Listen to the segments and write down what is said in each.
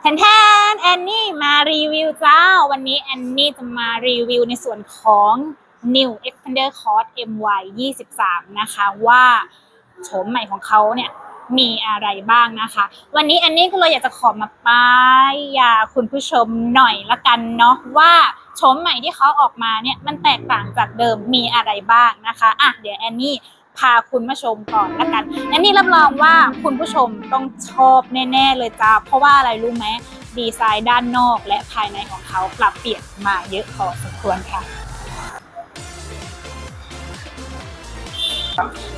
แทนแทนแอนนี่มารีวิวจ้า วันนี้แอนนี่จะมารีวิวในส่วนของ New Expander Cross MY 23นะคะ ว่าโฉมใหม่ของเขาเนี่ยมีอะไรบ้างนะคะ วันนี้แอนนี่ก็เลยอยากจะขอมาป้ายยาคุณผู้ชมหน่อยละกันเนาะว่าโฉมใหม่ที่เขาออกมาเนี่ยมันแตกต่างจากเดิมมีอะไรบ้างนะคะอะเดี๋ยวแอนนี่ พาคุณมาชมก่อนละกันแอนนี่รับรองว่าคุณผู้ชมต้องชอบแน่ ๆ เลยจ้า เพราะว่าอะไรรู้ไหมดีไซน์ด้านนอกและภายในของเขาปรับเปลี่ยนมาเยอะพอสมควรค่ะ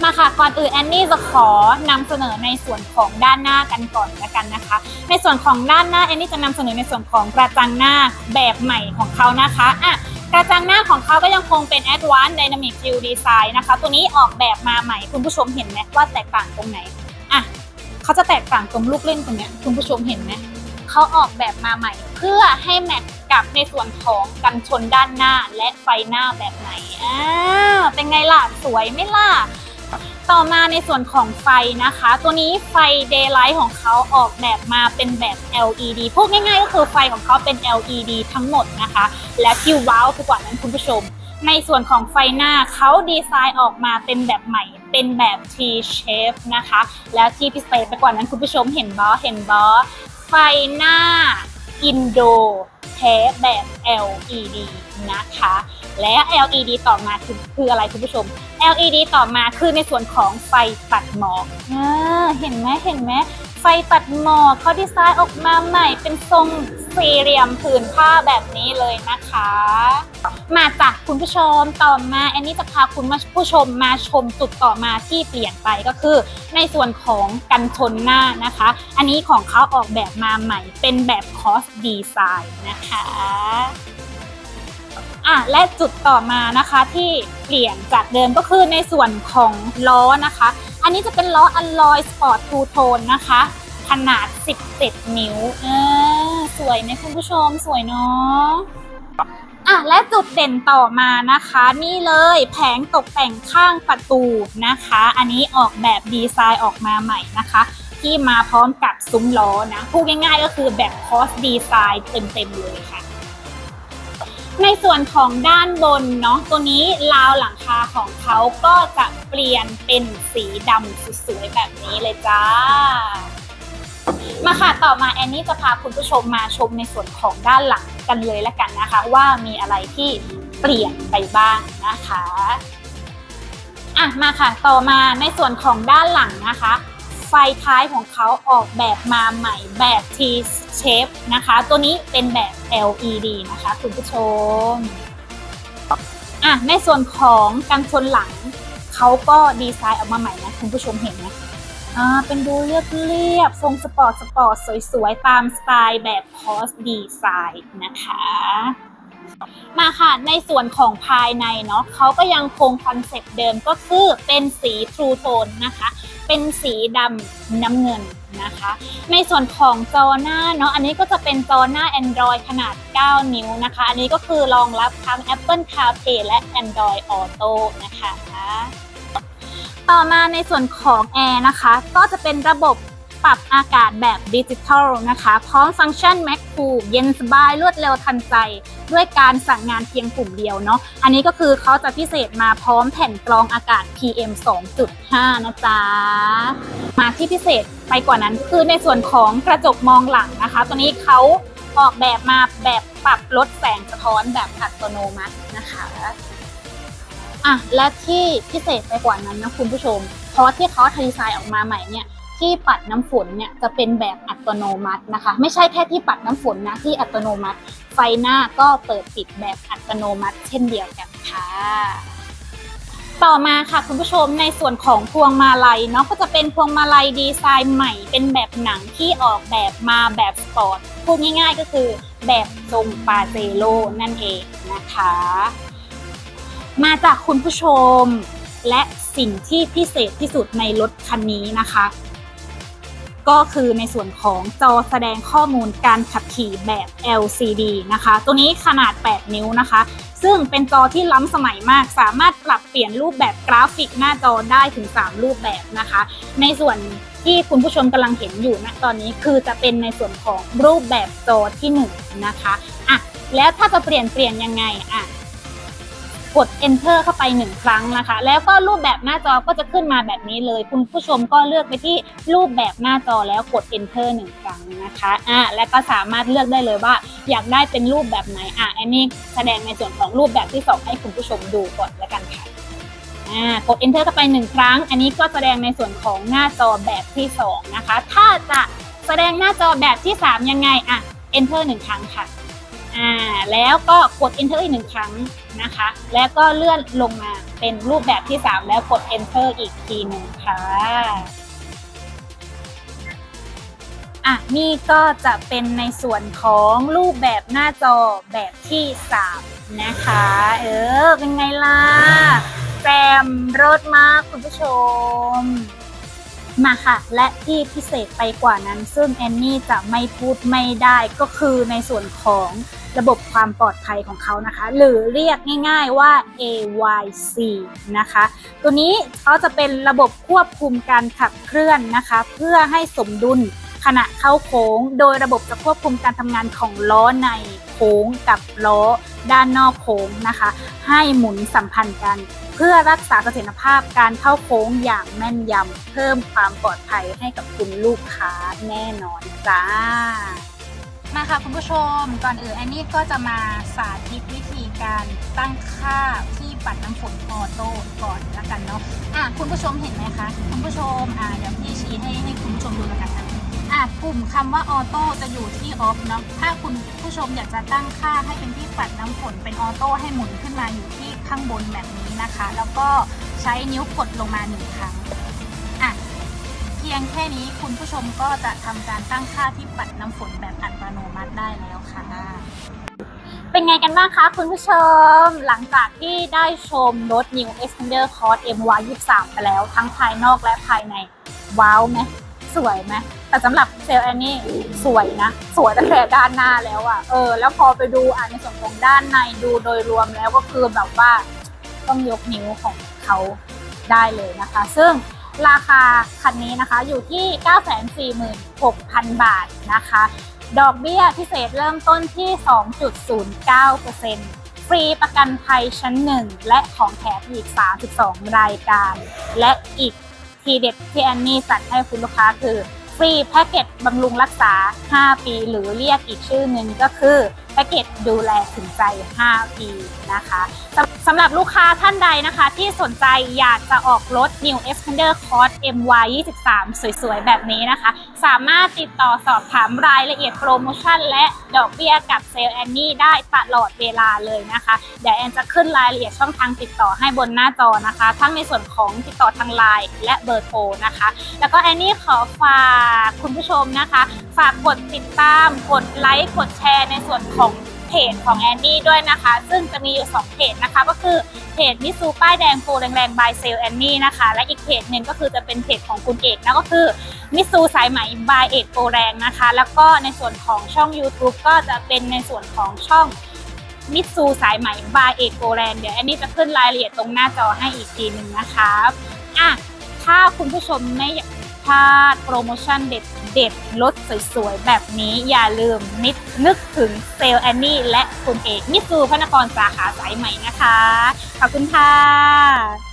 มาค่ะก่อนอื่นแอนนี่จะขอนำเสนอในส่วนของด้านหน้ากันก่อนละกันนะคะ ในส่วนของด้านหน้าแอนนี่จะนำเสนอในส่วนของกระจังหน้าแบบใหม่ของเขานะคะอะ กระจังหน้าของเขาก็ยังคงเป็น Advanced Dynamic View Design นะคะ ตัวนี้ออกแบบมาใหม่คุณผู้ชมเห็นไหมว่าแตกต่างตรงไหนอะเขาจะแตกต่างตรงลูกเล่นตรงเนี้ยคุณผู้ชมเห็นไหมเขาออกแบบมาใหม่ เพื่อให้แมทกับในส่วนของกันชนด้านหน้าและไฟหน้าแบบไหนอ่าเป็นไงล่ะสวยไหมล่ะ ต่อมาในส่วนของไฟนะคะ ตัวนี้ไฟ daylight ของเขาออกแบบมาเป็นแบบ LED พูดง่ายๆก็คือไฟของเขาเป็น LED ทั้งหมดนะคะ และที่ว้าวไปกว่านั้นคุณผู้ชม ในส่วนของไฟหน้าเขาดีไซน์ออกมาเป็นแบบใหม่ เป็นแบบ T shape นะคะ แล้วที่พิเศษไปกว่านั้นคุณผู้ชมเห็นบอเห็นบอไฟหน้าอินโดแท้แบบ LED นะคะ และ LED ต่อมาคือคืออะไรคุณผู้ชม LED ต่อมาคือในส่วนของไฟตัดหมอกเห็นไหมเห็นไหมไฟตัดหมอกเขาดีไซน์ออกมาใหม่เป็นทรงสี่เหลี่ยมผืนผ้าแบบนี้เลยนะคะ มาจากคุณผู้ชมต่อมาอันนี้จะพาคุณผู้ชมมาชมจุดต่อมาที่เปลี่ยนไปก็คือ ในส่วนของกันชนหน้านะคะ อันนี้ของเขาออกแบบมาใหม่เป็นแบบคอสดีไซน์นะคะ อะและจุดต่อมานะคะที่เปลี่ยนจากเดิมก็คือในส่วนของล้อนะคะ อันนี้จะเป็นล้ออัลลอยสปอร์ตทูโทนนะคะ ขนาด 17 นิ้วเออสวยไหมคุณผู้ชมสวยเนาะอะและจุดเด่นต่อมานะคะ นี่เลยแผงตกแต่งข้างประตูนะคะ อันนี้ออกแบบดีไซน์ออกมาใหม่นะคะ ที่มาพร้อมกับซุ้มล้อนะพูดง่ายๆก็คือแบบคอสดีไซน์เต็มๆเลยค่ะ ในส่วนของด้านบนเนาะตัวนี้ราวหลังคาของเขาก็จะเปลี่ยนเป็นสีดำสวยๆแบบนี้เลยจ้า มาค่ะต่อมาแอนนี่จะพาคุณผู้ชมมาชมในส่วนของด้านหลังกันเลยละกันนะคะ ว่ามีอะไรที่เปลี่ยนไปบ้างนะคะอะมาค่ะต่อมาในส่วนของด้านหลังนะคะ ไฟท้ายของเขาออกแบบมาใหม่แบบ T shape นะคะ ตัวนี้เป็นแบบ LED นะคะคุณผู้ชมอะในส่วนของกันชนหลัง เขาก็ดีไซน์ออกมาใหม่นะคุณผู้ชมเห็นไหมอ่าเป็นดูเรียบเรียบๆทรงสปอร์ตสปอร์ตสวยๆ ตามสไตล์แบบคอสดีไซน์นะคะ มาค่ะในส่วนของภายในเนาะเขาก็ยังคงคอนเซปต์เดิมก็คือเป็นสีทรูโทนนะคะ เป็นสีดำน้ำเงินนะคะ ในส่วนของจอหน้าเนาะอันนี้ก็จะเป็นจอหน้า Android ขนาด 9 นิ้วนะคะ อันนี้ก็คือรองรับทั้ง Apple CarPlay และ Android Auto นะคะ ต่อมาในส่วนของแอร์นะคะ ก็จะเป็นระบบ ปรับอากาศแบบดิจิทัลนะคะ พร้อมฟังก์ชัน Mac c o o เย็นสบายรวดเร็วทันใจ ด้วยการสั่งงานเพียงปุ่มเดียวเนาะอันนี้ก็คือเขาจะพิเศษมาพร้อมแผ่นกรองอากาศ PM 2.5 นะจ๊ะ มาที่พิเศษไปกว่านั้นคือในส่วนของกระจกมองหลังนะคะ ตัวนี้เขาออกแบบมาแบบปรับลดแสงสะท้อนแบบอัตโนมัตินะคะอะและที่พิเศษไปกว่านั้นนะคุณผู้ชมเพราะที่เขาดีไซน์ออกมาใหม่เนี่ย ที่ปัดน้ำฝนเนี่ยจะเป็นแบบอัตโนมัตินะคะ ไม่ใช่แค่ที่ปัดน้ำฝนนะที่อัตโนมัติ ไฟหน้าก็เปิดปิดแบบอัตโนมัติ เช่นเดียวกันค่ะต่อมาค่ะคุณผู้ชมในส่วนของพวงมาลัยเนาะก็จะเป็นพวงมาลัยดีไซน์ใหม่ เป็นแบบหนังที่ออกแบบมาแบบสปอร์ตพูดง่ายๆก็คือแบบทรงปาเจโร่นั่นเองนะคะ มาจากคุณผู้ชมและสิ่งที่พิเศษที่สุดในรถคันนี้นะคะ ก็คือในส่วนของจอแสดงข้อมูลการขับขี่แบบ LCD นะคะ ตัวนี้ขนาด 8 นิ้วนะคะ ซึ่งเป็นจอที่ล้ำสมัยมาก สามารถปรับเปลี่ยนรูปแบบกราฟิกหน้าจอได้ถึง 3 รูปแบบนะคะ ในส่วนที่คุณผู้ชมกำลังเห็นอยู่นะตอนนี้คือจะเป็นในส่วนของรูปแบบจอที่หนึ่งนะคะอะแล้วถ้าจะเปลี่ยนเปลี่ยนยังไงอะ กด enter เข้าไปหนึ่งครั้งนะคะ แล้วก็รูปแบบหน้าจอก็จะขึ้นมาแบบนี้เลย คุณผู้ชมก็เลือกไปที่รูปแบบหน้าจอแล้วกด enter หนึ่งครั้งนะคะอะและก็สามารถเลือกได้เลยว่า อยากได้เป็นรูปแบบไหนอะอันนี้แสดงในส่วนของรูปแบบที่สองให้คุณผู้ชมดูก่อนแล้วกันค่ะอ่ากด enter เข้าไปหนึ่งครั้ง อันนี้ก็แสดงในส่วนของหน้าจอแบบที่สองนะคะ ถ้าจะแสดงหน้าจอแบบที่สามยังไงอะ enter หนึ่งครั้งค่ะ อ่าแล้วก็กด enter อีกหนึ่งครั้งนะคะ แล้วก็เลื่อนลงมาเป็นรูปแบบที่สามแล้วกด enter อีกทีหนึ่งค่ะอะนี่ก็จะเป็นในส่วนของรูปแบบหน้าจอแบบที่ 3 นะคะ เออ เป็นไงล่ะแจมรถมากคุณผู้ชม มาค่ะ และที่พิเศษไปกว่านั้น ซึ่งแอนนี่จะไม่พูดไม่ได้ก็คือในส่วนของ ระบบความปลอดภัยของเขานะคะ หรือเรียกง่าย ๆว่า AYC นะคะ ตัวนี้เขาจะเป็นระบบควบคุมการขับเคลื่อนนะคะ เพื่อให้สมดุลขณะเข้าโค้ง โดยระบบจะควบคุมการทำงานของล้อในโค้งกับล้อด้านนอกโค้งนะคะ ให้หมุนสัมพันธ์กัน เพื่อรักษาเสถียรภาพการเข้าโค้งอย่างแม่นยำเพิ่มความปลอดภัยให้กับคุณลูกค้าแน่นอนจ้า มาค่ะคุณผู้ชมก่อนอื่นอันนี้ก็จะมาสาธิตวิธีการตั้งค่าที่ปัดน้ำฝนออโต้ก่อนละกันเนาะอะคุณผู้ชมเห็นไหมคะ คุณผู้ชมอ่าเดี๋ยวพี่ชี้ให้ให้คุณผู้ชมดูล้วกันนะอะปุ่มคำว่าออโต้จะอยู่ที่ออฟเนาะถ้าคุณผู้ชมอยากจะตั้งค่าให้เป็นที่ปัดน้ำฝนเป็นออโต้ให้หมุนขึ้นมาอยู่ที่ข้างบนแบบนี้นะคะ แล้วก็ใช้นิ้วกดลงมาหนึ่งครั้ง พียงแค่นี้คุณผู้ชมก็จะทำการตั้งค่าที่ปัดน้ำฝนแบบอัตโนมัติได้แล้วค่ะ เป็นไงกันบ้างคะคุณผู้ชม หลังจากที่ได้ชมรถ New Expander Cross MY 23 ไปแล้วทั้งภายนอกและภายใน ว้าวไหมสวยไหมแต่สำหรับเซลแอนนี่สวยนะ สวยตั้งแต่ด้านหน้าแล้วอะเออ แล้วพอไปดูอ่านในส่วนของด้านในดูโดยรวมแล้วก็คือแบบว่าต้องยกนิ้วของเขาได้เลยนะคะ ซึ่ง ราคาคันนี้นะคะอยู่ที่ 946,000 บาทนะคะ ดอกเบี้ยพิเศษเริ่มต้นที่ 2.09%ฟรีประกันภัยชั้น 1 และของแถมอีก 32 รายการ และอีกทีเด็ดที่แอนนี่จัดให้คุณลูกค้าคือ ฟรีแพ็กเกจบำรุงรักษา 5 ปีหรือเรียกอีกชื่อหนึ่งก็คือ พ็กเกจดูแลถึงใจ 5 ปีนะคะสำสำหรับลูกค้าท่านใดนะคะ ที่สนใจอยากจะออกรถ New Expander Cross MY 23 สวยๆ แบบนี้นะคะ สามารถติดต่อสอบถามรายละเอียดโปรโมชั่น และดอกเบี้ยกับเซลล์แอนนี่ได้ตลอดเวลาเลยนะคะ เดี๋ยวแอนจะขึ้นรายละเอียดช่องทางติดต่อให้บนหน้าจอนะคะ ทั้งในส่วนของติดต่อทางไลน์และเบอร์โทรนะคะ แล้วก็แอนนี่ขอฝากคุณผู้ชมนะคะ ฝากกดติดตามกดไลค์กดแชร์ในส่วนของ เพจของแอนนี่ด้วยนะคะ ซึ่งจะมีอยู่ 2 เพจนะคะ ก็คือเพจมิซูป้ายแดงโฟแรงๆบายเซลแอนนี่นะคะ และอีกเพจหนึ่งก็คือจะเป็นเพจของคุณเอกนะก็คือมิซูสายไหมบายเอกโฟแรงนะคะ แล้วก็ในส่วนของช่อง YouTube ก็จะเป็นในส่วนของช่องมิซูสายไหมบายเอกโกแลนด์เดี๋ยวแอนนี้จะขึ้นรายละเอียดตรงหน้าจอให้อีกทีหนึ่งนะคะอะถ้าคุณผู้ชมไม่อยา พลาดโปรโมชั่นเด็ดเด็ดลดสวยๆ แบบนี้อย่าลืมนิดนึกถึงเซลแอนนี่และคุณเอกมิสูพระนครสาขาสายใหม่นะคะ ขอบคุณค่ะ